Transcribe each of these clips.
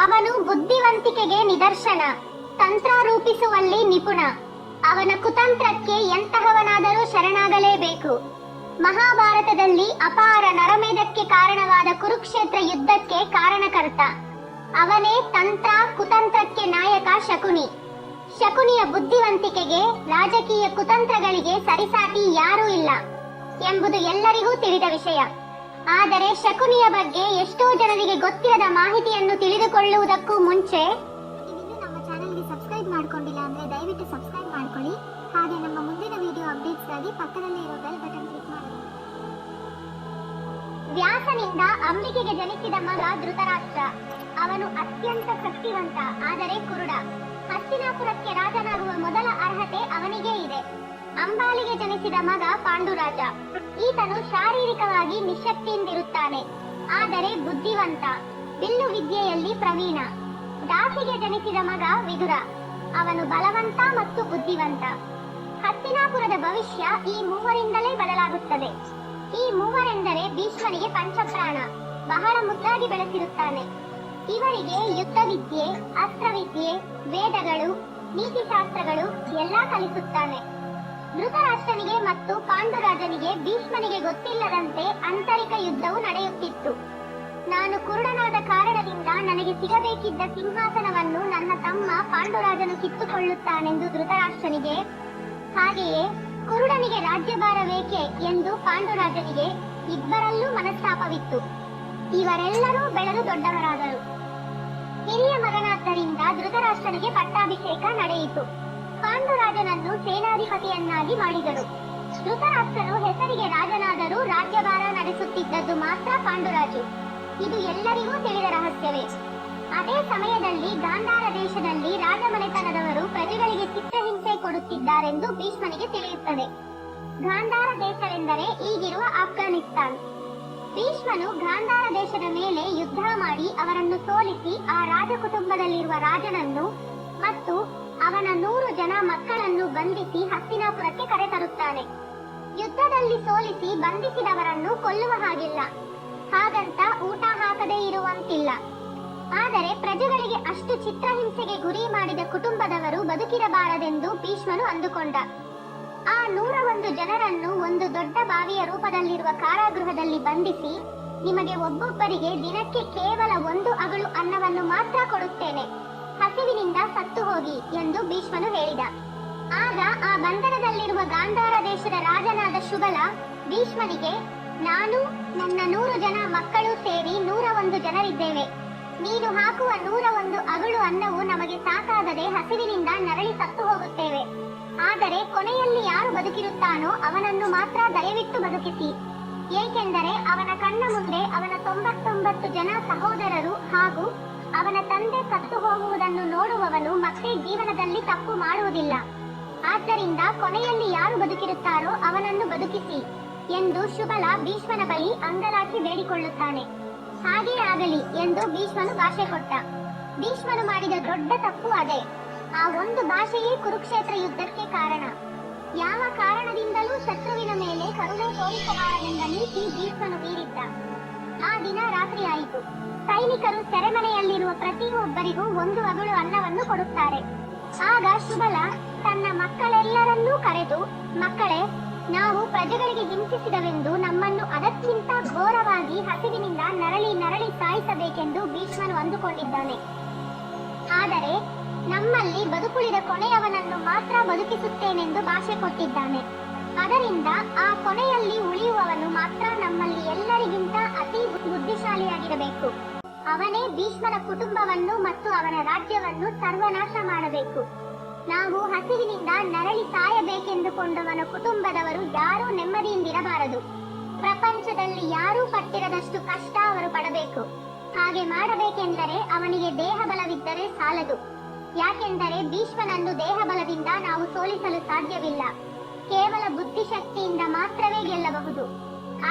ಅವನು ಬುದ್ಧಿವಂತಿಕೆಗೆ ನಿದರ್ಶನ ತಂತ್ರ ರೂಪಿಸುವಲ್ಲಿ ನಿಪುಣ. ಅವನ ಕುತಂತ್ರಕ್ಕೆ ಎಂತಹವನಾದರೂ ಶರಣಾಗಲೇಬೇಕು. ಮಹಾಭಾರತದಲ್ಲಿ ಅಪಾರ ನರಮೇಧಕ್ಕೆ ಕಾರಣವಾದ ಕುರುಕ್ಷೇತ್ರ ಯುದ್ಧಕ್ಕೆ ಕಾರಣಕರ್ತ. ಅವನೇ ತಂತ್ರ, ಕುತಂತ್ರಕ್ಕೆ ನಾಯಕ ಶಕುನಿ. ಶಕುನಿಯ ಬುದ್ಧಿವಂತಿಕೆಗೆ ರಾಜಕೀಯ ಕುತಂತ್ರಗಳಿಗೆ ಸರಿಸಾಟಿ ಯಾರೂ ಇಲ್ಲ ಎಂಬುದು ಎಲ್ಲರಿಗೂ ತಿಳಿದ ವಿಷಯ. ಆದರೆ ಶಕುನಿಯ ಬಗ್ಗೆ ಎಷ್ಟೋ ಜನರಿಗೆ ಗೊತ್ತಿರದ ಮಾಹಿತಿಯನ್ನು ತಿಳಿದುಕೊಳ್ಳುವುದಕ್ಕೂ ಮುಂಚೆ ನೀವಿನ್ನೂ ನಮ್ಮ ಚಾನೆಲ್ಗೆ ಸಬ್ಸ್ಕ್ರೈಬ್ ಮಾಡ್ಕೊಂಡಿಲ್ಲ ಅಂದ್ರೆ ದಯವಿಟ್ಟು ಸಬ್ಸ್ಕ್ರೈಬ್ ಮಾಡ್ಕೊಳ್ಳಿ. ಹಾಗೆ ನಮ್ಮ ಮುಂದಿನ ವಿಡಿಯೋ ಅಪ್ಡೇಟ್ಸ್ಗಾಗಿ ಪಕ್ಕದಲ್ಲೇ ಇರೋ ಬೆಲ್ ಬಟನ್ ಕ್ಲಿಕ್ ಮಾಡಿ. ವ್ಯಾಸನಿಂದ ಅಂಬಿಕೆಗೆ ಜನಿಸಿದ ಮಗ ಧೃತರಾಷ್ಟ್ರ. ಅವನು ಅತ್ಯಂತ ಶಕ್ತಿವಂತ, ಆದರೆ ಕುರುಡ. ಹಸ್ತಿನಾಪುರಕ್ಕೆ ರಾಜನಾಗುವ ಮೊದಲ ಅರ್ಹತೆ ಅವನಿಗೇ ಇದೆ. ಅಂಬಾಲಿಗೆ ಜನಿಸಿದ ಮಗ ಪಾಂಡುರಾಜ. ಈತನು ಶಾರೀರಿಕವಾಗಿ ನಿಶಕ್ತಿಯಿಂದಿರುತ್ತಾನೆ, ಆದರೆ ಬುದ್ಧಿವಂತ, ಬಿಲ್ಲು ವಿದ್ಯೆಯಲ್ಲಿ ಪ್ರವೀಣ. ದಾಸಿಗೆ ಜನಿಸಿದ ಮಗ ವಿದುರ. ಅವನು ಬಲವಂತ ಮತ್ತು ಬುದ್ಧಿವಂತ. ಹಸ್ತಿನಾಪುರದ ಭವಿಷ್ಯ ಈ ಮೂವರಿಂದಲೇ ಬದಲಾಗುತ್ತದೆ. ಈ ಮೂವರೆಂದರೆ ಭೀಷ್ಮನಿಗೆ ಪಂಚಪ್ರಾಣ, ಬಹಳ ಮುದ್ದಾಗಿ ಬೆಳೆಸಿರುತ್ತಾನೆ. ಇವರಿಗೆ ಯುದ್ಧ ವಿದ್ಯೆ ಅಸ್ತ್ರವಿದ್ಯೆ, ವೇದಗಳು, ನೀತಿಶಾಸ್ತ್ರಗಳು ಎಲ್ಲಾ ಕಲಿಸುತ್ತಾನೆ. ಧೃತರಾಷ್ಟ್ರನಿಗೆ ಮತ್ತು ಪಾಂಡುರಾಜನಿಗೆ ಭೀಷ್ಮನಿಗೆ ಗೊತ್ತಿಲ್ಲದಂತೆ ಆಂತರಿಕ ಯುದ್ಧವು ನಡೆಯುತ್ತಿತ್ತು. ನಾನು ಕುರುಡನಾದ ಕಾರಣದಿಂದ ನನಗೆ ಸಿಗಬೇಕಿದ್ದ ಸಿಂಹಾಸನವನ್ನು ನನ್ನ ತಮ್ಮ ಪಾಂಡುರಾಜನು ಕಿತ್ತುಕೊಳ್ಳುತ್ತಾನೆಂದು ಧೃತರಾಷ್ಟ್ರನಿಗೆ, ಹಾಗೆಯೇ ಕುರುಡನಿಗೆ ರಾಜ್ಯಭಾರ ಬೇಕೆ ಎಂದು ಪಾಂಡುರಾಜನಿಗೆ ಇಬ್ಬರಲ್ಲೂ ಮನಸ್ತಾಪವಿತ್ತು. ಇವರೆಲ್ಲರೂ ಬೆಳೆದು ದೊಡ್ಡವರಾದರು. ಹಿರಿಯ ಮಗನಾದ್ದರಿಂದ ಧೃತರಾಷ್ಟ್ರನಿಗೆ ಪಟ್ಟಾಭಿಷೇಕ ನಡೆಯಿತು. ಪಾಂಡುರಾಜನನ್ನು ಸೇನಾಧಿಪತಿಯನ್ನಾಗಿ ಮಾಡಿದರು. ಧೃತರಾಷ್ಟ್ರನು ಹೆಸರಿಗೆ ರಾಜನಾದರೂ ರಾಜ್ಯಭಾರ ನಡೆಸುತ್ತಿದ್ದದ್ದು ಮಾತ್ರ ಪಾಂಡುರಾಜು. ಇದು ಎಲ್ಲರಿಗೂ ತಿಳಿದ ರಹಸ್ಯವೇ. ಅದೇ ಸಮಯದಲ್ಲಿ ಗಾಂಧಾರ ದೇಶದಲ್ಲಿ ರಾಜಮನೆತನದವರು ಪ್ರಜೆಗಳಿಗೆ ಚಿತ್ರಹಿಂಸೆ ಕೊಡುತ್ತಿದ್ದಾರೆಂದು ಭೀಷ್ಮನಿಗೆ ತಿಳಿಯುತ್ತದೆ. ಗಾಂಧಾರ ದೇಶವೆಂದರೆ ಈಗಿರುವ ಆಫ್ಘಾನಿಸ್ತಾನ್. ಭೀಷ್ಮನು ಗಾಂಧಾರ ದೇಶದ ಮೇಲೆ ಯುದ್ಧ ಮಾಡಿ ಅವರನ್ನು ಸೋಲಿಸಿ ಆ ರಾಜಕುಟುಂಬದಲ್ಲಿರುವ ರಾಜನನ್ನು ಮತ್ತು ಅವನ ನೂರು ಜನ ಮಕ್ಕಳನ್ನು ಬಂಧಿಸಿ ಹಸ್ತಿನಾಪುರಕ್ಕೆ ಕರೆತರುತ್ತಾನೆ ಯುದ್ಧದಲ್ಲಿ ಸೋಲಿಸಿ ಬಂಧಿಸಿದವರನ್ನು ಕೊಲ್ಲುವ ಹಾಗಿಲ್ಲ. ಹಾಗಂತ ಊಟ ಹಾಕದೇ ಇರುವಂತಿಲ್ಲ. ಆದರೆ ಪ್ರಜೆಗಳಿಗೆ ಅಷ್ಟು ಚಿತ್ರಹಿಂಸೆಗೆ ಗುರಿ ಮಾಡಿದ ಕುಟುಂಬದವರು ಬದುಕಿರಬಾರದೆಂದು ಭೀಷ್ಮನು ಅಂದುಕೊಂಡ. ಆ ನೂರ ಒಂದು ಜನರನ್ನು ಒಂದು ದೊಡ್ಡ ಬಾವಿಯ ರೂಪದಲ್ಲಿರುವ ಕಾರಾಗೃಹದಲ್ಲಿ ಬಂಧಿಸಿ ನಿಮಗೆ ಒಬ್ಬೊಬ್ಬರಿಗೆ ದಿನಕ್ಕೆ ಕೇವಲ ಒಂದು ಅಗಳು ಅನ್ನವನ್ನು ಮಾತ್ರ ಕೊಡುತ್ತೇನೆ. ಹಸಿವಿನಿಂದ ಸತ್ತು ಹೋಗಿ ಎಂದು ಭೀಷ್ಮನು ಹೇಳಿದ. ಆಗ ಆ ಬಂಧನದಲ್ಲಿರುವ ಗಾಂಧಾರ ದೇಶದ ರಾಜನಾದ ಶುಗಲ ಭೀಷ್ಮನಿಗೆ, ನಾನು ನನ್ನ ನೂರು ಜನ ಮಕ್ಕಳು ಸೇರಿ ನೂರ ಒಂದು ಜನರಿದ್ದೇವೆ. ನೀನು ಹಾಕುವ ನೂರ ಒಂದು ಅಗಳು ಅನ್ನವು ನಮಗೆ ಸಾಕಾಗದೆ ಹಸಿವಿನಿಂದ ನರಳಿ ಸತ್ತು ಹೋಗುತ್ತೇವೆ. ಆದರೆ ಕೊನೆಯಲ್ಲಿ ಯಾರು ಬದುಕಿರುತ್ತಾನೋ ಅವನನ್ನು ಮಾತ್ರ ದಯವಿಟ್ಟು ಬದುಕಿಸಿ. ಏಕೆಂದರೆ ಅವನ ಕಣ್ಣ ಮುಂದೆ ಅವನ ತೊಂಬತ್ತೊಂಬತ್ತು ಜನ ಸಹೋದರರು ಹಾಗೂ ಅವನ ತಂದೆ ಸತ್ತು ಹೋಗುವುದನ್ನು ನೋಡುವವನು ಮತ್ತೆ ಜೀವನದಲ್ಲಿ ತಪ್ಪು ಮಾಡುವುದಿಲ್ಲ. ಆದ್ದರಿಂದ ಕೊನೆಯಲ್ಲಿ ಯಾರು ಬದುಕಿರುತ್ತಾರೋ ಅವನನ್ನು ಬದುಕಿಸಿ ಎಂದು ಶುಭಲ ಭೀಷ್ಮನ ಬಳಿ ಅಂಗಲಾಚಿ ಬೇಡಿಕೊಳ್ಳುತ್ತಾನೆ. ಹಾಗೇ ಆಗಲಿ ಎಂದು ಭೀಷ್ಮನು ಭಾಷೆ ಕೊಟ್ಟ. ಭೀಷ್ಮನು ಮಾಡಿದ ದೊಡ್ಡ ತಪ್ಪು ಅದೇ. ಆ ಒಂದು ಭಾಷೆಯೇ ಕುರುಕ್ಷೇತ್ರ ಯುದ್ಧಕ್ಕೆ ಕಾರಣ. ಯಾವ ಕಾರಣದಿಂದಲೂ ಶತ್ರುವಿನ ಮೇಲೆ ಕರುಣೆ ತೋರಿಸಬಾರದೆಂದ ನೀತಿ ಭೀಷ್ಮನು ಬೀರಿದ್ದ ಆ ದಿನ ರಾತ್ರಿ ಆಯಿತು. ಸೈನಿಕರು ಸೆರೆಮನೆಯಲ್ಲಿರುವ ಪ್ರತಿಯೊಬ್ಬರಿಗೂ ಒಂದು ಅಗಳು ಅನ್ನವನ್ನು ಕೊಡುತ್ತಾರೆ. ಆಗ ಸುಬಲ ತನ್ನ ಮಕ್ಕಳೆಲ್ಲರನ್ನೂ ಕರೆದು, ಮಕ್ಕಳೇ, ನಾವು ಪ್ರಜೆಗಳಿಗೆ ಹಿಂಸಿಸಿದವೆಂದು ನಮ್ಮನ್ನು ಅದಕ್ಕಿಂತ ಘೋರವಾಗಿ ಹಸಿವಿನಿಂದ ನರಳಿ ನರಳಿ ಸಾಯಿಸಬೇಕೆಂದು ಭೀಷ್ಮನು ಅಂದುಕೊಂಡಿದ್ದಾನೆ. ಆದರೆ ನಮ್ಮಲ್ಲಿ ಬದುಕುಳಿದ ಕೊನೆಯವನನ್ನು ಮಾತ್ರ ಬದುಕಿಸುತ್ತೇನೆಂದು ಭಾಷೆ ಕೊಟ್ಟಿದ್ದಾನೆ. ಅದರಿಂದ ಆ ಕೊನೆಯಲ್ಲಿ ಉಳಿಯುವವನು ಮಾತ್ರ ನಮ್ಮಲ್ಲಿ ಎಲ್ಲರಿಗಿಂತ ಅತಿ ಬುದ್ಧಿಶಾಲಿಯಾಗಿರಬೇಕು. ಅವನೇ ಭೀಷ್ಮನ ಕುಟುಂಬವನ್ನು ಮತ್ತು ಅವನ ರಾಜ್ಯವನ್ನು ಸರ್ವನಾಶ ಮಾಡಬೇಕು. ನಾವು ಹಸಿವಿನಿಂದ ನರಳಿ ಸಾಯಬೇಕೆಂದುಕೊಂಡವನ ಕುಟುಂಬದವರು ಯಾರೂ ನೆಮ್ಮದಿಯಿಂದಿರಬಾರದು. ಪ್ರಪಂಚದಲ್ಲಿ ಯಾರೂ ಪಟ್ಟಿರದಷ್ಟು ಕಷ್ಟ ಅವರು ಪಡಬೇಕು. ಹಾಗೆ ಮಾಡಬೇಕೆಂದರೆ ಅವನಿಗೆ ದೇಹ ಬಲವಿದ್ದರೆ ಸಾಲದು. ಯಾಕೆಂದರೆ ಭೀಷ್ಮನನ್ನು ದೇಹ ಬಲದಿಂದ ನಾವು ಸೋಲಿಸಲು ಸಾಧ್ಯವಿಲ್ಲ. ಕೇವಲ ಬುದ್ಧಿಶಕ್ತಿಯಿಂದ ಮಾತ್ರವೇ ಗೆಲ್ಲಬಹುದು.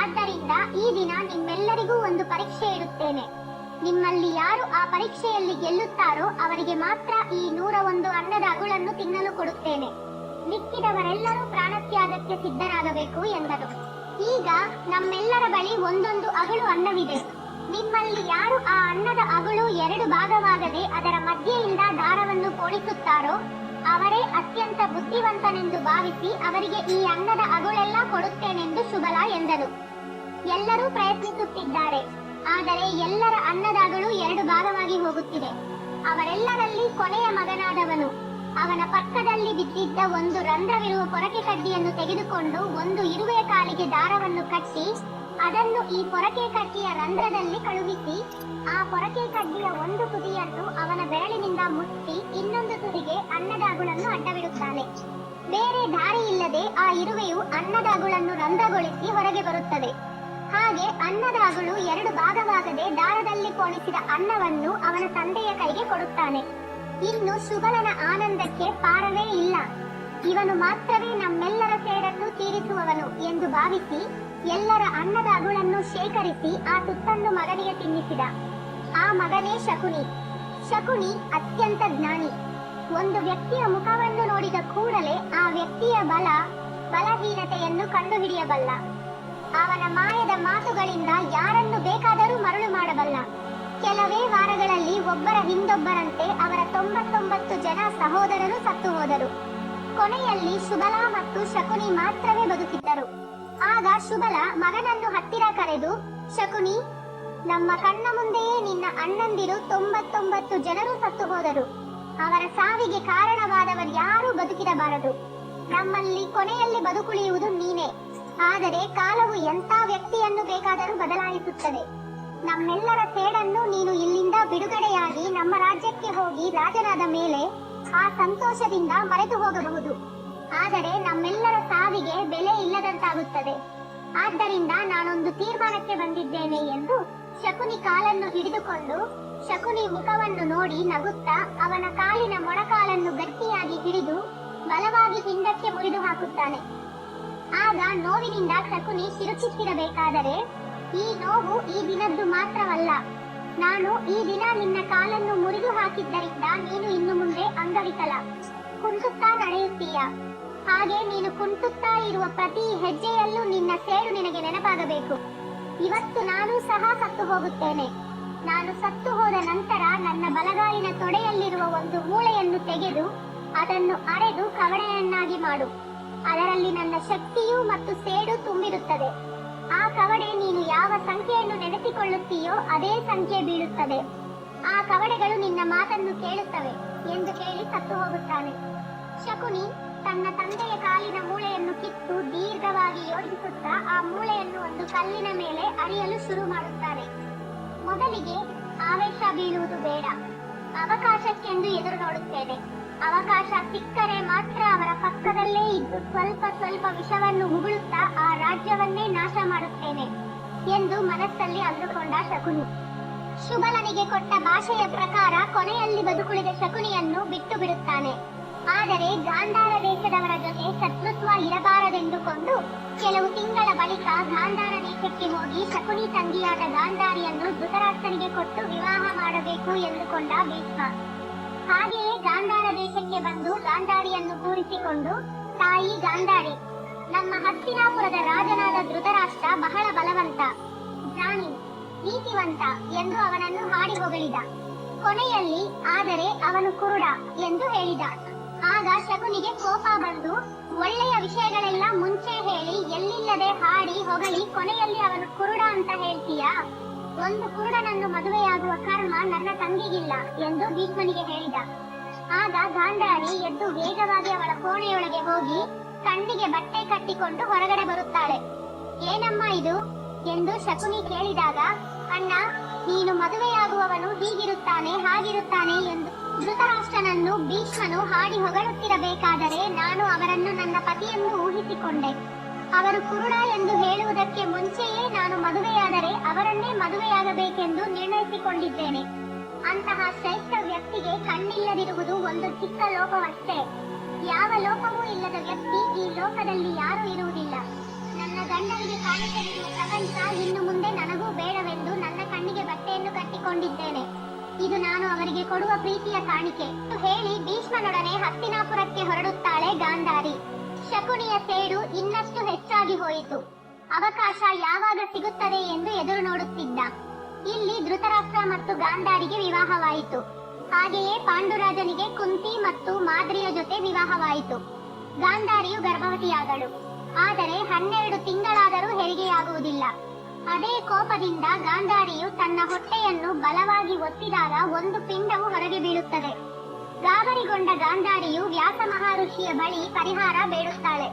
ಆದ್ದರಿಂದ ಈ ದಿನ ನಿಮ್ಮೆಲ್ಲರಿಗೂ ಒಂದು ಪರೀಕ್ಷೆ ಇಡುತ್ತೇನೆ. ನಿಮ್ಮಲ್ಲಿ ಯಾರು ಆ ಪರೀಕ್ಷೆಯಲ್ಲಿ ಗೆಲ್ಲುತ್ತಾರೋ ಅವರಿಗೆ ಮಾತ್ರ ಈ ನೂರ ಒಂದು ಅನ್ನದ ಅಗುಳನ್ನು ತಿನ್ನಲು ಕೊಡುತ್ತೇನೆ. ಮಿಕ್ಕಿದವರೆಲ್ಲರೂ ಪ್ರಾಣತ್ಯಾಗಕ್ಕೆ ಸಿದ್ಧರಾಗಬೇಕು ಎಂದರು ಈಗ ನಮ್ಮೆಲ್ಲರ ಬಳಿ ಒಂದೊಂದು ಅಗಳು ಅನ್ನವಿದೆ. ನಿಮ್ಮಲ್ಲಿ ಯಾರು ಆ ಅನ್ನದ ಅಗಳು ಎರಡು ಭಾಗವಾಗದೆ ಅದರ ಮಧ್ಯೆಯಿಂದ ದಾರವನ್ನು ಪೋಣಿಸುತ್ತಾರೋ, ಅವರೇ ಅತ್ಯಂತ ಬುದ್ಧಿವಂತನೆಂದು ಭಾವಿಸಿ ಅವರಿಗೆ ಈ ಅನ್ನದ ಅಗುಳೆಲ್ಲ ಕೊಡುತ್ತೇನೆಂದು ಶುಭಲ ಎಂದನು. ಎಲ್ಲರೂ ಪ್ರಯತ್ನಿಸುತ್ತಿದ್ದಾರೆ. ಆದರೆ ಎಲ್ಲರ ಅನ್ನದಾಗಳು ಎರಡು ಭಾಗವಾಗಿ ಹೋಗುತ್ತಿದೆ. ಅವರೆಲ್ಲರಲ್ಲಿ ಕೊನೆಯ ಮಗನಾದವನು. ಅವನ ಪಕ್ಕದಲ್ಲಿ ಬಿದ್ದಿದ್ದ ಒಂದು ರಂಧ್ರವಿರುವ ಪೊರಕೆ ಕಡ್ಡಿಯನ್ನು ತೆಗೆದುಕೊಂಡು ಒಂದು ಇರುವೆಯ ಕಾಲಿಗೆ ದಾರವನ್ನು ಕಟ್ಟಿ, ಅದನ್ನು ಈ ಪೊರಕೆ ಕಡ್ಡಿಯ ರಂಧ್ರದಲ್ಲಿ ಕಳುಹಿಸಿ, ಆ ಪೊರಕೆ ಕಡ್ಡಿಯ ಒಂದು ತುದಿಯನ್ನು ಅವನ ಬೆರಳಿನಿಂದ ಮುಟ್ಟಿ ಇನ್ನೊಂದು ತುದಿಗೆ ಅನ್ನದಾಗುಳನ್ನು ಅಡ್ಡವಿಡುತ್ತಾನೆ. ಬೇರೆ ದಾರಿ ಇಲ್ಲದೆ ಆ ಇರುವೆಯು ಅನ್ನದಾಗುಳನ್ನು ರಂಧ್ರಗೊಳಿಸಿ ಹೊರಗೆ ಬರುತ್ತದೆ. ಹಾಗೆ ಅನ್ನದ ಅಗಳು ಎರಡು ಭಾಗವಾಗದೆ ದಾರದಲ್ಲಿ ಪೋಣಿಸಿದ ಅನ್ನವನ್ನು ಅವನ ತಂದೆಯ ಕೈಗೆ ಕೊಡುತ್ತಾನೆ. ಇನ್ನು ಶುಭಲನ ಆನಂದಕ್ಕೆ ಪಾರವೇ ಇಲ್ಲ. ಇವನು ಮಾತ್ರವೇ ನಮ್ಮೆಲ್ಲರ ಸೇಡನ್ನು ತೀರಿಸುವವನು ಎಂದು ಭಾವಿಸಿ ಎಲ್ಲರ ಅನ್ನದ ಅಗುಳನ್ನು ಶೇಖರಿಸಿ ಆ ತುತ್ತನ್ನು ಮಗನಿಗೆ ತಿನ್ನಿಸಿದ. ಆ ಮಗನೇ ಶಕುನಿ. ಶಕುನಿ ಅತ್ಯಂತ ಜ್ಞಾನಿ. ಒಂದು ವ್ಯಕ್ತಿಯ ಮುಖವನ್ನು ನೋಡಿದ ಕೂಡಲೇ ಆ ವ್ಯಕ್ತಿಯ ಬಲ ಬಲಹೀನತೆಯನ್ನು ಕಂಡುಹಿಡಿಯಬಲ್ಲ. ಅವನ ಮಾಯದ ಮಾತುಗಳಿಂದ ಯಾರನ್ನು ಬೇಕಾದರೂ ಮರಳು ಮಾಡಬಲ್ಲ. ಕೆಲವೇ ವಾರಗಳಲ್ಲಿ ಒಬ್ಬರ ಹಿಂದೊಬ್ಬರಂತೆ ಅವರ ತೊಂಬತ್ತೊಂಬತ್ತು ಜನ ಸಹೋದರರು ಸತ್ತು ಹೋದರು. ಕೊನೆಯಲ್ಲಿ ಶುಭಲ ಮತ್ತು ಶಕುನಿ ಮಾತ್ರವೇ ಬದುಕಿದ್ದರು. ಆಗ ಶುಭಲ ಮಗನನ್ನು ಹತ್ತಿರ ಕರೆದು, ಶಕುನಿ, ನಮ್ಮ ಕಣ್ಣ ಮುಂದೆಯೇ ನಿನ್ನ ಅಣ್ಣಂದಿರು ತೊಂಬತ್ತೊಂಬತ್ತು ಜನರು ಸತ್ತು ಹೋದರು. ಅವರ ಸಾವಿಗೆ ಕಾರಣವಾದವರು ಯಾರೂ ಬದುಕಿರಬಾರದು. ನಮ್ಮಲ್ಲಿ ಕೊನೆಯಲ್ಲಿ ಬದುಕುಳಿಯುವುದು ನೀನೇ. ಆದರೆ ಕಾಲವು ಎಂಥ ವ್ಯಕ್ತಿಯನ್ನು ಬೇಕಾದರೂ ಬದಲಾಯಿಸುತ್ತದೆ. ನಮ್ಮೆಲ್ಲರ ಸೇಡನ್ನು ನೀನು ಇಲ್ಲಿಂದ ಬಿಡುಗಡೆಯಾಗಿ ನಮ್ಮ ರಾಜ್ಯಕ್ಕೆ ಹೋಗಿ ರಾಜನಾದ ಮೇಲೆ ಆ ಸಂತೋಷದಿಂದ ಮರೆತು ಹೋಗಬಹುದು. ಆದರೆ ನಮ್ಮೆಲ್ಲರ ಸಾವಿಗೆ ಬೆಲೆ ಇಲ್ಲದಂತಾಗುತ್ತದೆ. ಆದ್ದರಿಂದ ನಾನೊಂದು ತೀರ್ಮಾನಕ್ಕೆ ಬಂದಿದ್ದೇನೆ ಎಂದು ಶಕುನಿ ಕಾಲನ್ನು ಹಿಡಿದುಕೊಂಡು ಶಕುನಿ ಮುಖವನ್ನು ನೋಡಿ ನಗುತ್ತಾ ಅವನ ಕಾಲಿನ ಮೊಣಕಾಲನ್ನು ಗಟ್ಟಿಯಾಗಿ ಹಿಡಿದು ಬಲವಾಗಿ ಹಿಂದಕ್ಕೆ ಮುರಿದು ಹಾಕುತ್ತಾನೆ ಆಗ ನೋವಿನಿಂದ ಶಕುನಿ ಶಿರುಚಿತ್ತಿರಬೇಕಾದರೆ ಈ ನೋವು ಈ ದಿನದ್ದು ಮಾತ್ರವಲ್ಲ. ನಾನು ಈ ದಿನ ನಿನ್ನ ಕಾಲನ್ನು ಮುರಿದು ಹಾಕಿದ್ದರಿಂದ ನೀನು ಇನ್ನು ಮುಂದೆ ಅಂಗವಿಕಲ. ಕುಂಟುತ್ತಾ ನಡೆಯುತ್ತೀಯ. ಹಾಗೆ ನೀನು ಕುಂಟುತ್ತಾ ಇರುವ ಪ್ರತಿ ಹೆಜ್ಜೆಯಲ್ಲೂ ನಿನ್ನ ಸೇಡು ನಿನಗೆ ನೆನಪಾಗಬೇಕು. ಇವತ್ತು ನಾನು ಸಹ ಸತ್ತು ಹೋಗುತ್ತೇನೆ. ನಾನು ಸತ್ತು ಹೋದ ನಂತರ ನನ್ನ ಬಲಗಾಲಿನ ತೊಡೆಯಲ್ಲಿರುವ ಒಂದು ಮೂಳೆಯನ್ನು ತೆಗೆದು ಅದನ್ನು ಅರೆದು ಕವಡೆಯನ್ನಾಗಿ ಮಾಡು. ಅದರಲ್ಲಿ ನನ್ನ ಶಕ್ತಿಯು ಮತ್ತು ಸೇಡು ತುಂಬಿರುತ್ತದೆ. ಆ ಕವಡೆ ನೀನು ಯಾವ ಸಂಖ್ಯೆಯನ್ನು ನೆನೆಸಿಕೊಳ್ಳುತ್ತೀಯೋ ಅದೇ ಸಂಖ್ಯೆ ಬೀಳುತ್ತದೆ. ಆ ಕವಡೆಗಳು ನಿನ್ನ ಮಾತನ್ನು ಕೇಳುತ್ತವೆ ಎಂದು ಹೇಳಿ ಸತ್ತು ಹೋಗುತ್ತಾನೆ. ಶಕುನಿ ತನ್ನ ತಂದೆಯ ಕಾಲಿನ ಮೂಳೆಯನ್ನು ಕಿತ್ತು ದೀರ್ಘವಾಗಿ ಯೋಚಿಸುತ್ತಾ ಆ ಮೂಳೆಯನ್ನು ಒಂದು ಕಲ್ಲಿನ ಮೇಲೆ ಅರಿಯಲು ಶುರು ಮಾಡುತ್ತಾರೆ. ಮೊದಲಿಗೆ ಆವೇಶ ಬೀಳುವುದು ಬೇಡ. ಅವಕಾಶಕ್ಕೆಂದು ಎದುರು ನೋಡುತ್ತೇನೆ ಅವಕಾಶ ಸಿಕ್ಕರೆ ಮಾತ್ರ ಅವರ ಪಕ್ಕದಲ್ಲೇ ಇದ್ದು ಸ್ವಲ್ಪ ಸ್ವಲ್ಪ ವಿಷವನ್ನು ಉಗುಳುತ್ತಾ ಆ ರಾಜ್ಯವನ್ನೇ ನಾಶ ಮಾಡುತ್ತೇನೆ ಎಂದು ಮನಸ್ಸಲ್ಲಿ ಅಂದುಕೊಂಡ ಶಕುನಿ. ಶುಭಲನಿಗೆ ಕೊಟ್ಟ ಭಾಷೆಯ ಪ್ರಕಾರ ಕೊನೆಯಲ್ಲಿ ಬದುಕುಳಿದ ಶಕುನಿಯನ್ನು ಬಿಟ್ಟು ಬಿಡುತ್ತಾನೆ. ಆದರೆ ಗಾಂಧಾರ ದೇಶದವರ ಜೊತೆ ಶತ್ರುತ್ವ ಇರಬಾರದೆಂದುಕೊಂಡು ಕೆಲವು ತಿಂಗಳ ಬಳಿಕ ಗಾಂಧಾರ ದೇಶಕ್ಕೆ ಹೋಗಿ ಶಕುನಿ ತಂಗಿಯಾದ ಗಾಂಧಾರಿಯನ್ನು ಧೃತರಾಷ್ಟ್ರನಿಗೆ ಕೊಟ್ಟು ವಿವಾಹ ಮಾಡಬೇಕು ಎಂದುಕೊಂಡ ಭೀಷ್ಮ. ಹಾಗೆಯೇ ಗಾಂಧಾರ ದೇಶಕ್ಕೆ ಬಂದು ಗಾಂಧಾರಿಯನ್ನು ಕೂರಿಸಿಕೊಂಡು ತಾಯಿ ಗಾಂಧಾರಿ, ನಮ್ಮ ಹಸ್ತಿನಾಪುರದ ರಾಜನಾದ ಧೃತರಾಷ್ಟ್ರ ಬಹಳ ಬಲವಂತ ಜ್ಞಾನಿ ನೀತಿವಂತ ಎಂದು ಅವನನ್ನು ಹಾಡಿ ಹೊಗಳಿದ ಕೊನೆಯಲ್ಲಿ, ಆದರೆ ಅವನು ಕುರುಡ ಎಂದು ಹೇಳಿದ. ಆಗ ಶಕುನಿಗೆ ಕೋಪ ಬಂದು, ಒಳ್ಳೆಯ ವಿಷಯಗಳೆಲ್ಲ ಮುಂಚೆ ಹೇಳಿ ಎಲ್ಲಿಲ್ಲದೆ ಹಾಡಿ ಹೊಗಳಿ, ಕೊನೆಯಲ್ಲಿ ಅವನು ಕುರುಡ ಅಂತ ಹೇಳ್ತೀಯಾ? ಒಂದು ಕುರುಡನನ್ನು ಮದುವೆಯಾಗುವ ಕರ್ಮ ನನ್ನ ತಂಗಿಗಿಲ್ಲ ಎಂದು ಭೀಷ್ಮನಿಗೆ ಹೇಳಿದ. ಆಗ ಗಾಂಧಾರಿ ಎದ್ದು ವೇಗವಾಗಿ ಅವಳ ಕೋಣೆಯೊಳಗೆ ಹೋಗಿ ಕಣ್ಣಿಗೆ ಬಟ್ಟೆ ಕಟ್ಟಿಕೊಂಡು ಹೊರಗಡೆ ಬರುತ್ತಾಳೆ. ಏನಮ್ಮ ಇದು? ಎಂದು ಶಕುನಿ ಕೇಳಿದಾಗ, ಅಣ್ಣ, ನೀನು ಮದುವೆಯಾಗುವವನು ಹೀಗಿರುತ್ತಾನೆ, ಹಾಗಿರುತ್ತಾನೆ ಎಂದು ಧೃತರಾಷ್ಟ್ರನನ್ನು ಭೀಷ್ಮನು ಹಾಡಿ ಹೊಗಳುತ್ತಿರಬೇಕಾದರೆ ನಾನು ಅವರನ್ನು ನನ್ನ ಪತಿಯನ್ನು ಊಹಿಸಿಕೊಂಡೆ. ಅವರು ಕುರುಡ ಎಂದು ಹೇಳುವುದಕ್ಕೆ ಮುಂಚೆಯೇ ನಾನು ಮದುವೆಯಾದರೆ ಅವರನ್ನೇ ಮದುವೆಯಾಗಬೇಕೆಂದು ನಿರ್ಣಯಿಸಿಕೊಂಡಿದ್ದೇನೆ. ಅಂತಹ ಶ್ರೇಷ್ಠ ವ್ಯಕ್ತಿಗೆ ಕಣ್ಣಿಲ್ಲದಿರುವುದು ಒಂದು ಚಿಕ್ಕ ಲೋಪವಷ್ಟೇ ಯಾವ ಲೋಪವೂ ಇಲ್ಲದ ವ್ಯಕ್ತಿ ಈ ಲೋಕದಲ್ಲಿ ಯಾರೂ ಇರುವುದಿಲ್ಲ. ನನ್ನ ಗಂಡನಿಗೆ ಕಾಣಿಸಲಿರುವ ಪ್ರಪಂಚ ಇನ್ನು ಮುಂದೆ ನನಗೂ ಬೇಡವೆಂದು ನನ್ನ ಕಣ್ಣಿಗೆ ಬಟ್ಟೆಯನ್ನು ಕಟ್ಟಿಕೊಂಡಿದ್ದೇನೆ. ಇದು ನಾನು ಅವರಿಗೆ ಕೊಡುವ ಪ್ರೀತಿಯ ಕಾಣಿಕೆ. ಹೇಳಿ ಭೀಷ್ಮನೊಡನೆ ಹಸ್ತಿನಾಪುರಕ್ಕೆ ಹೊರಡುತ್ತಾಳೆ ಗಾಂಧಾರಿ. ಶಕುನಿಯ ಸೇಡು ಇನ್ನಷ್ಟು ಹೆಚ್ಚಾಗಿ ಹೋಯಿತು. ಅವಕಾಶ ಯಾವಾಗ ಸಿಗುತ್ತದೆ ಎಂದು ಎದುರು ನೋಡುತ್ತಿದ್ದ. ಇಲ್ಲಿ ಧೃತರಾಷ್ಟ್ರ ಮತ್ತು ಗಾಂಧಾರಿಗೆ ವಿವಾಹವಾಯಿತು. ಹಾಗೆಯೇ ಪಾಂಡುರಾಜನಿಗೆ ಕುಂತಿ ಮತ್ತು ಮಾದ್ರಿಯ ಜೊತೆ ವಿವಾಹವಾಯಿತು. ಗಾಂಧಾರಿಯು ಗರ್ಭವತಿಯಾದಳು. ಆದರೆ ಹನ್ನೆರಡು ತಿಂಗಳಾದರೂ ಹೆರಿಗೆಯಾಗುವುದಿಲ್ಲ. ಅದೇ ಕೋಪದಿಂದ ಗಾಂಧಾರಿಯು ತನ್ನ ಹೊಟ್ಟೆಯನ್ನು ಬಲವಾಗಿ ಒತ್ತಿದಾಗ ಒಂದು ಪಿಂಡವು ಹೊರಗೆ ಬೀಳುತ್ತದೆ. ಗಾಬರಿಗೊಂಡ ಗಾಂಧಾರಿಯು ವ್ಯಾಸ ಮಹರ್ಷಿಯ ಬಳಿ ಪರಿಹಾರ ಬೇಡುತ್ತಾಳೆ.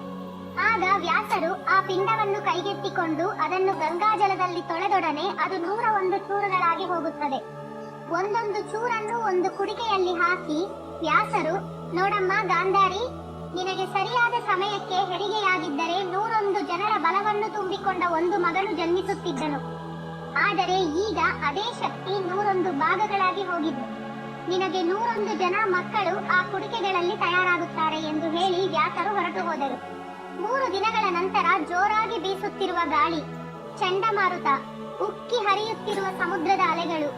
ಆಗ ವ್ಯಾಸರು ಆ ಪಿಂಡವನ್ನು ಕೈಗೆತ್ತಿಕೊಂಡು ಅದನ್ನು ಗಂಗಾಜಲದಲ್ಲಿ ತೊಳೆದೊಡನೆ ಅದು ನೂರ ಒಂದು ಚೂರುಗಳಾಗಿ ಹೋಗುತ್ತದೆ. ಒಂದೊಂದು ಚೂರನ್ನು ಒಂದು ಕುಡಿಕೆಯಲ್ಲಿ ಹಾಕಿ ವ್ಯಾಸರು, ನೋಡಮ್ಮ ಗಾಂಧಾರಿ, ನಿನಗೆ ಸರಿಯಾದ ಸಮಯಕ್ಕೆ ಹೆರಿಗೆಯಾಗಿದ್ದರೆ ನೂರೊಂದು ಜನರ ಬಲವನ್ನು ತುಂಬಿಕೊಂಡ ಒಂದು ಮಗನು ಜನ್ಮಿಸುತ್ತಿದ್ದನು. ಆದರೆ ಈಗ ಅದೇ ಶಕ್ತಿ ನೂರೊಂದು ಭಾಗಗಳಾಗಿ ಹೋಗಿದೆ. ನಿನಗೆ ನೂರೊಂದು ಜನ ಮಕ್ಕಳು ಆ ಕುಡಿಕೆಗಳಲ್ಲಿ ತಯಾರಾಗುತ್ತಾರೆ ಎಂದು ಹೇಳಿ ವ್ಯಾಸರು ಹೊರಟು ಹೋದರು. ಮೂರು ದಿನಗಳ ನಂತರ ಜೋರಾಗಿ ಬೀಸುತ್ತಿರುವ ಗಾಳಿ, ಚಂಡಮಾರುತ, ಉಕ್ಕಿ ಹರಿಯುತ್ತಿರುವ ಸಮುದ್ರದ ಅಲೆಗಳು,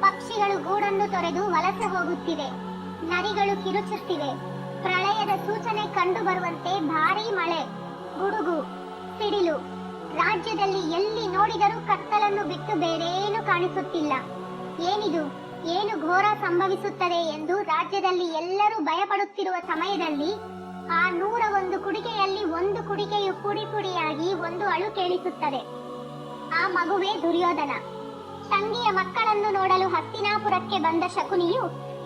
ಪಕ್ಷಿಗಳು ಗೂಡನ್ನು ತೊರೆದು ವಲಸೆ ಹೋಗುತ್ತಿವೆ ನರಿಗಳು ಕಿರುಚುತ್ತಿವೆ, ಪ್ರಳಯದ ಸೂಚನೆ ಕಂಡು ಬರುವಂತೆ ಭಾರೀ ಮಳೆ, ಗುಡುಗು, ಸಿಡಿಲು, ರಾಜ್ಯದಲ್ಲಿ ಎಲ್ಲಿ ನೋಡಿದರೂ ಕತ್ತಲನ್ನು ಬಿಟ್ಟು ಬೇರೇನು ಕಾಣಿಸುತ್ತಿಲ್ಲ. ಏನಿದು? ಏನು ಘೋರ ಸಂಭವಿಸುತ್ತದೆ ಎಂದು ರಾಜ್ಯದಲ್ಲಿ ಎಲ್ಲರೂ ಭಯಪಡುತ್ತಿರುವ ಸಮಯದಲ್ಲಿ ಆ ನೂರ ಒಂದು ಕುಡಿಕೆಯಲ್ಲಿ ಒಂದು ಕುಡಿಕೆಯು ಪುಡಿ ಪುಡಿಯಾಗಿ ಒಂದು ಅಳು ಕೇಳಿಸುತ್ತದೆ. ಆ ಮಗುವೇ ದುರ್ಯೋಧನ. ತಂಗಿಯ ಮಕ್ಕಳನ್ನು ನೋಡಲು ಹತ್ತಿನಾಪುರಕ್ಕೆ ಬಂದ ಶಕುನಿಯು,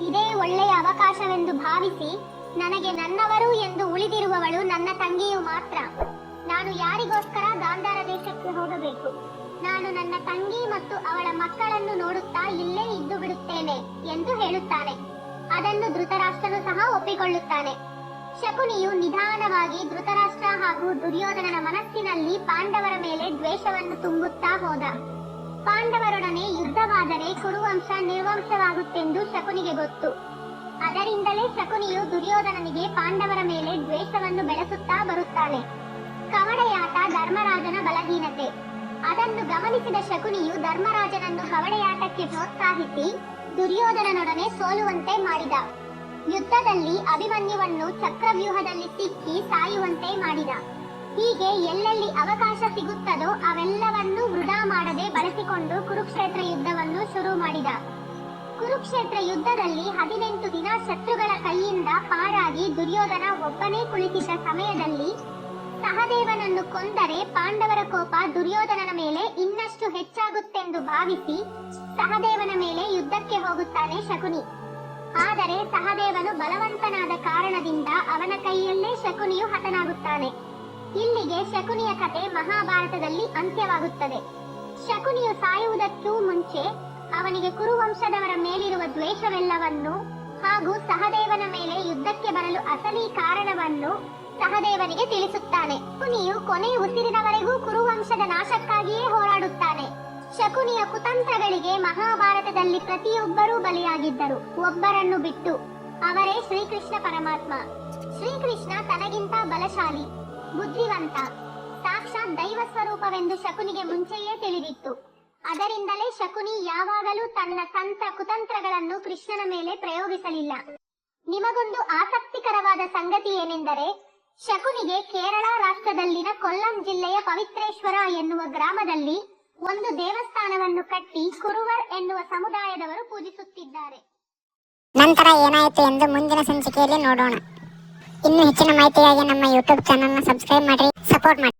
ಇದೇ ಒಳ್ಳೆಯ ಅವಕಾಶವೆಂದು ಭಾವಿಸಿ ನನಗೆ ನನ್ನವರು ಎಂದು ಉಳಿದಿರುವವಳು ನನ್ನ ತಂಗಿಯು ಮಾತ್ರ. ನಾನು ಯಾರಿಗೋಸ್ಕರ ಗಾಂಧಾರ ದೇಶಕ್ಕೆ ಹೋಗಬೇಕು? ನಾನು ನನ್ನ ತಂಗಿ ಮತ್ತು ಅವಳ ಮಕ್ಕಳನ್ನು ನೋಡುತ್ತಾ ಇಲ್ಲೇ ಇದ್ದು ಬಿಡುತ್ತೇನೆ ಎಂದು ಹೇಳುತ್ತಾನೆ. ಅದನ್ನು ಧೃತರಾಷ್ಟ್ರನು ಸಹ ಒಪ್ಪಿಕೊಳ್ಳುತ್ತಾನೆ. ಶಕುನಿಯು ನಿಧಾನವಾಗಿ ಧೃತರಾಷ್ಟ್ರ ಹಾಗೂ ದುರ್ಯೋಧನನ ಮನಸ್ಸಿನಲ್ಲಿ ಪಾಂಡವರ ಮೇಲೆ ದ್ವೇಷವನ್ನು ತುಂಬುತ್ತಾ ಹೋದ. ಪಾಂಡವರೊಡನೆ ಯುದ್ಧವಾದರೆ ಕುರುವಂಶ ನಿರ್ವಂಶವಾಗುತ್ತೆಂದು ಶಕುನಿಗೆ ಗೊತ್ತು. ಅದರಿಂದಲೇ ಶಕುನಿಯು ದುರ್ಯೋಧನನಿಗೆ ಪಾಂಡವರ ಮೇಲೆ ದ್ವೇಷವನ್ನು ಬೆಳೆಸುತ್ತಾ ಬರುತ್ತಾನೆ ಕವಡೆಯಾಟ ಅದನ್ನು ಗಮನಿಸಿದ ಶಕುನಿಯು ಧರ್ಮರಾಜನನ್ನು ಕವಡೆಯಾಟಕ್ಕೆ ಪ್ರೋತ್ಸಾಹಿಸಿ ದುರ್ಯೋಧನನೊಡನೆ ಸೋಲುವಂತೆ ಮಾಡಿದ. ಯುದ್ಧದಲ್ಲಿ ಅಭಿಮನ್ಯುವನ್ನು ಚಕ್ರವ್ಯೂಹದಲ್ಲಿ ಸಿಕ್ಕಿ ಸಾಯುವಂತೆ ಮಾಡಿದ. ಹೀಗೆ ಎಲ್ಲೆಲ್ಲಿ ಅವಕಾಶ ಸಿಗುತ್ತದೋ ಅವೆಲ್ಲವನ್ನೂ ವೃಧಾ ಮಾಡದೆ ಬಳಸಿಕೊಂಡು ಕುರುಕ್ಷೇತ್ರ ಯುದ್ಧವನ್ನು ಶುರು ಮಾಡಿದ. ಕುರುಕ್ಷೇತ್ರ ಯುದ್ಧದಲ್ಲಿ ಹದಿನೆಂಟು ದಿನ ಶತ್ರುಗಳ ಕೈಯಿಂದ ಪಾರಾಗಿ ದುರ್ಯೋಧನ ಒಬ್ಬನೇ ಕುಳಿತಿದ್ದ ಸಮಯದಲ್ಲಿ ಸಹದೇವನನ್ನು ಕೊಂದರೆ ಪಾಂಡವರ ಕೋಪ ದುರ್ಯೋಧನನ ಮೇಲೆ ಇನ್ನಷ್ಟು ಹೆಚ್ಚಾಗುತ್ತೆಂದು ಭಾವಿಸಿ ಸಹದೇವನ ಮೇಲೆ ಯುದ್ಧಕ್ಕೆ ಹೋಗುತ್ತಾನೆ ಶಕುನಿ. ಆದರೆ ಸಹದೇವನು ಬಲವಂತನಾದ ಕಾರಣದಿಂದ ಅವನ ಕೈಯಲ್ಲೇ ಶಕುನಿಯು ಹತನಾಗುತ್ತಾನೆ. ಇಲ್ಲಿಗೆ ಶಕುನಿಯ ಕತೆ ಮಹಾಭಾರತದಲ್ಲಿ ಅಂತ್ಯವಾಗುತ್ತದೆ. ಶಕುನಿಯು ಸಾಯುವುದಕ್ಕೂ ಮುಂಚೆ ಅವನಿಗೆ ಕುರುವಂಶದವರ ಮೇಲಿರುವ ದ್ವೇಷವೆಲ್ಲವನ್ನು ಹಾಗೂ ಸಹದೇವನ ಮೇಲೆ ಯುದ್ಧಕ್ಕೆ ಬರಲು ಅಸಲಿ ಕಾರಣವನ್ನು ಸಹದೇವನಿಗೆ ತಿಳಿಸುತ್ತಾನೆ. ಕುನಿಯು ಕೊನೆ ಉಸಿರಿನವರೆಗೂ ಕುರುವಂಶದ ನಾಶಕ್ಕಾಗಿಯೇ ಹೋರಾಡುತ್ತಾನೆ. ಶಕುನಿಯ ಕುತಂತ್ರಗಳಿಗೆ ಮಹಾಭಾರತದಲ್ಲಿ ಪ್ರತಿಯೊಬ್ಬರೂ ಬಲಿಯಾಗಿದ್ದರು. ಒಬ್ಬರನ್ನು ಬಿಟ್ಟು ಅವರೇ ಶ್ರೀಕೃಷ್ಣ ಪರಮಾತ್ಮ. ಶ್ರೀಕೃಷ್ಣ ತನಗಿಂತ ಬಲಶಾಲಿ, ಬುದ್ಧಿವಂತ, ಸಾಕ್ಷಾತ್ ದೈವ ಸ್ವರೂಪವೆಂದು ಶಕುನಿಗೆ ಮುಂಚೆಯೇ ತಿಳಿದಿತ್ತು. ಅದರಿಂದಲೇ ಶಕುನಿ ಯಾವಾಗಲೂ ತನ್ನ ಸಂತ ಕುತಂತ್ರಗಳನ್ನು ಕೃಷ್ಣನ ಮೇಲೆ ಪ್ರಯೋಗಿಸಲಿಲ್ಲ. ನಿಮಗೊಂದು ಆಸಕ್ತಿಕರವಾದ ಸಂಗತಿ ಏನೆಂದರೆ ಶಕುನಿಗೆ ಕೇರಳ ರಾಷ್ಟ್ರದಲ್ಲಿನ ಕೊಲ್ಲಂ ಜಿಲ್ಲೆಯ ಪವಿತ್ರೇಶ್ವರ ಎನ್ನುವ ಗ್ರಾಮದಲ್ಲಿ ಒಂದು ದೇವಸ್ಥಾನವನ್ನು ಕಟ್ಟಿ ಕುರುವರ್ ಎನ್ನುವ ಸಮುದಾಯದವರು ಪೂಜಿಸುತ್ತಿದ್ದಾರೆ. ನಂತರ ಏನಾಯಿತು ಎಂದು ಮುಂದಿನ ಸಂಚಿಕೆಯಲ್ಲಿ ನೋಡೋಣ. ಇನ್ನು ಹೆಚ್ಚಿನ ಮಾಹಿತಿಗಾಗಿ ನಮ್ಮ ಯೂಟ್ಯೂಬ್ ಚಾನಲ್ನ ಸಬ್ಸ್ಕ್ರೈಬ್ ಮಾಡಿ ಸಪೋರ್ಟ್ ಮಾಡಿ